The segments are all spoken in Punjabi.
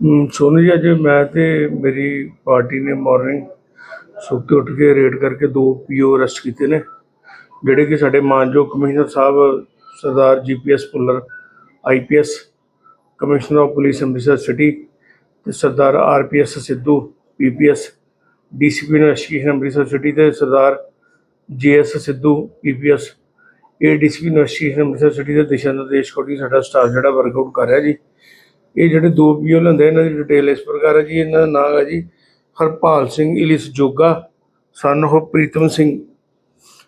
ਸੋਨੂ ਜੀ, ਅੱਜ ਮੈਂ ਤੇ ਮੇਰੀ ਪਾਰਟੀ ਨੇ ਮਾਰਨਿੰਗ ਸੁੱਤੇ ਉੱਠ ਕੇ ਰੇਡ ਕਰਕੇ ਦੋ ਪੀਓ ਅਰੈਸਟ ਕੀਤੇ ਨੇ, ਜਿਹੜੇ ਕਿ ਸਾਡੇ ਮਾਨਯੋਗ commissioner Sahib, Sardar GPS Bhullar IPS commissioner of police Amritsar city ਤੇ Sardar RPS Sidhu PPS DCP investigation Amritsar city ਤੇ Sardar GS Sidhu PPS ADCP investigation Amritsar city ਦੇ ਦਿਸ਼ਾ ਨਿਰਦੇਸ਼ ਕੋਲ ਸਾਡਾ ਸਟਾਫ ਜਿਹੜਾ ਵਰਕਆਊਟ ਕਰ ਰਿਹਾ ਜੀ। ਇਹ ਜਿਹੜੇ ਦੋ ਪੀਓ ਲੈਂਦੇ, ਇਹਨਾਂ ਦੀ ਡਿਟੇਲ ਇਸ ਪ੍ਰਕਾਰ ਹੈ ਜੀ, ਇਹਨਾਂ ਦਾ ਨਾਮ ਹੈ ਜੀ Harpal Singh alias Joga son of Pritam Singh.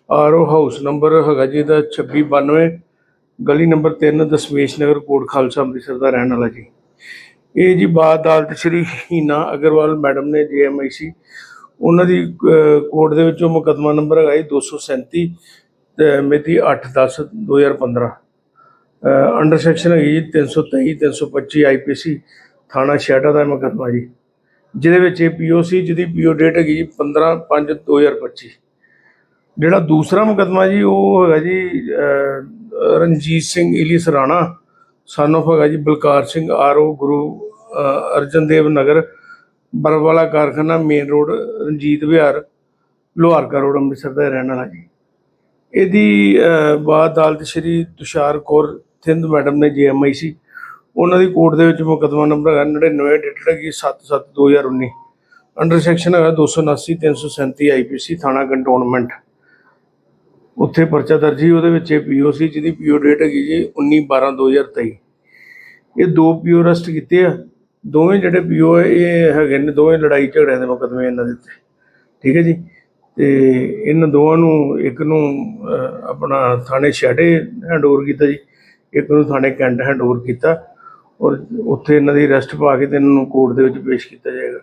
R O house number ਹੈਗਾ ਜੀ ਇਹਦਾ 2692 ਗਲੀ ਨੰਬਰ 3 ਦਸਮੇਸ਼ ਨਗਰ, ਕੋਟ ਖਾਲਸਾ, ਅੰਮ੍ਰਿਤਸਰ ਦਾ ਰਹਿਣ ਵਾਲਾ ਜੀ। ਇਹ ਜੀ ਬਾਦ ਅਦਾਲਤ ਸ਼੍ਰੀ ਹੀਨਾ ਅਗਰਵਾਲ ਮੈਡਮ ਨੇ ਜੀਐਮਆਈਸੀ ਉਹਨਾਂ ਦੀ ਕੋਰਟ ਦੇ ਵਿੱਚੋਂ ਮੁਕੱਦਮਾ ਨੰਬਰ ਹੈਗਾ ਜੀ 237 ਤੇ ਮਿਤੀ 8/10/2015 ਅੰਡਰ ਸੈਕਸ਼ਨ ਹੈਗੀ ਜੀ 323 325 ਆਈਪੀਸੀ ਥਾਣਾ ਛੇੜਾ ਦਾ ਮੁਕੱਦਮਾ ਜੀ। ਜਿਹਦੇ ਵਿੱਚ ਇਹ ਪੀਓਸੀ ਜਿਹਦੀ ਪੀਓ ਡੇਟ ਹੈਗੀ ਜੀ 15/5/2025 ਜਿਹੜਾ ਦੂਸਰਾ ਮੁਕੱਦਮਾ ਜੀ, ਉਹ ਹੈਗਾ ਜੀ ਰਣਜੀਤ ਸਿੰਘ ਇਲੀਸ ਰਾਣਾ ਸਨ of ਹੈਗਾ ਜੀ Balkar Singh R O, Guru Arjan Dev Nagar, Barwala ਕਾਰਖਾਨਾ main road Ranjit Vihar, Loharka road Amritsar ਦਾ ਰਹਿਣ ਵਾਲਾ ਜੀ। ਇਹਦੀ ਬਾਅਦ ਅਦਾਲਤ ਸ਼੍ਰੀ ਤੁਸ਼ਾਰ ਕੌਰ ਥਿੰਦ ਮੈਡਮ ਨੇ ਜੀਐਮਆਈਸੀ ਉਹਨਾਂ ਦੀ ਕੋਰਟ ਦੇ ਵਿੱਚ ਮੁਕੱਦਮਾ ਨੰਬਰ ਹੈਗਾ 99 ਡੇਟਡ ਹੈਗੀ 7/7/2019 ਅੰਡਰ ਸੈਕਸ਼ਨ ਹੈਗਾ 279 337 ਆਈਪੀਸੀ ਥਾਣਾ ਕੰਟੋਨਮੈਂਟ। ਉੱਥੇ ਪਰਚਾ ਦਰਜ ਸੀ, ਉਹਦੇ ਵਿੱਚ ਇਹ ਪੀਓਸੀ ਜਿਹਦੀ ਪੀਓ ਡੇਟ ਹੈਗੀ ਜੀ 19/12/2023 ਇਹ ਦੋ ਪੀਓ ਅਰੈਸਟ ਕੀਤੇ ਆ। ਦੋਵੇਂ ਜਿਹੜੇ ਪੀਓ ਇਹ ਹੈਗੇ ਨੇ, ਦੋਵੇਂ ਲੜਾਈ ਝਗੜਿਆਂ ਦੇ ਮੁਕੱਦਮੇ ਇਹਨਾਂ ਦੇ ਉੱਤੇ। ਠੀਕ ਹੈ ਜੀ? ਤੇ ਇਹਨਾਂ ਦੋਵਾਂ ਨੂੰ, ਇੱਕ ਨੂੰ ਆਪਣਾ ਥਾਣੇ ਛਾੜੇ ਹੈਂਡਓਵਰ ਕੀਤਾ ਜੀ। ਇੱਕ ਨੂੰ ਥਾਣੇ ਕੈਂਟ ਹੈਂਡਓਵਰ ਕੀਤਾ ਔਰ ਉੱਥੇ ਇਹਨਾਂ ਦੀ ਅਰੈਸਟ ਪਾ ਕੇ ਤੇ ਇਹਨਾਂ ਨੂੰ ਕੋਰਟ ਦੇ ਵਿੱਚ ਪੇਸ਼ ਕੀਤਾ ਜਾਏਗਾ।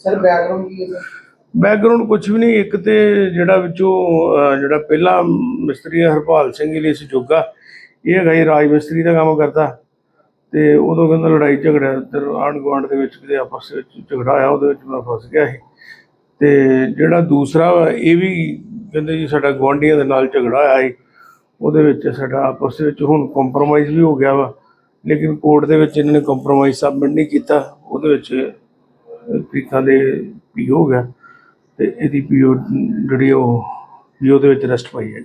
ਸਰ ਬੈਕਗ੍ਰਾਉਂਡ ਕੀ ਹੈ ਸਰ? ਬੈਕਗ੍ਰਾਉਂਡ ਕੁਝ ਵੀ ਨਹੀਂ ਇੱਕ ਤੇ ਜਿਹੜਾ ਵਿੱਚੋਂ ਜਿਹੜਾ ਪਹਿਲਾ ਮਿਸਤਰੀ ਹਰਪਾਲ ਸਿੰਘ ਲਈ ਜੋਗਾ ਇਹ ਹੈਗਾ ਜੀ ਰਾਜ ਮਿਸਤਰੀ ਦਾ ਕੰਮ ਕਰਦਾ ਤੇ ਉਦੋਂ ਕਹਿੰਦਾ ਲੜਾਈ ਝਗੜਾ ਤੇ ਆਂਢ ਗੁਆਂਢ ਦੇ ਵਿੱਚ ਕਿਤੇ ਆਪਸ ਵਿੱਚ ਝਗੜਾ ਆਇਆ ਉਹਦੇ ਵਿੱਚ ਮੈਂ ਫਸ ਗਿਆ ਸੀ। ਤੇ ਜਿਹੜਾ ਦੂਸਰਾ ਇਹ ਵੀ ਕਹਿੰਦੇ ਜੀ ਸਾਡਾ ਗੁਆਂਢੀਆਂ ਦੇ ਨਾਲ ਝਗੜਾ ਆਇਆ ਸੀ। ਉਹਦੇ ਵਿੱਚ ਸਾਡਾ ਆਪਸ ਵਿੱਚ ਹੁਣ ਕੰਪਰੋਮਾਈਜ਼ ਵੀ ਹੋ ਗਿਆ ਵਾ। ਲੇਕਿਨ ਕੋਰਟ ਦੇ ਵਿੱਚ ਇਹਨਾਂ ਨੇ ਕੰਪਰੋਮਾਈਜ਼ ਸਬਮਿਟ ਨਹੀਂ ਕੀਤਾ। ਉਹਦੇ ਵਿੱਚ ਤਰੀਕਾਂ ਦੇ ਵੀ ਹੋ ਗਿਆ ਤੇ ਇਹਦੀ ਪੀਓ ਜਿਹੜੀ ਉਹ ਪੀਓ ਦੇ ਵਿੱਚ ਰੈਸਟ ਪਾਈ ਹੈ।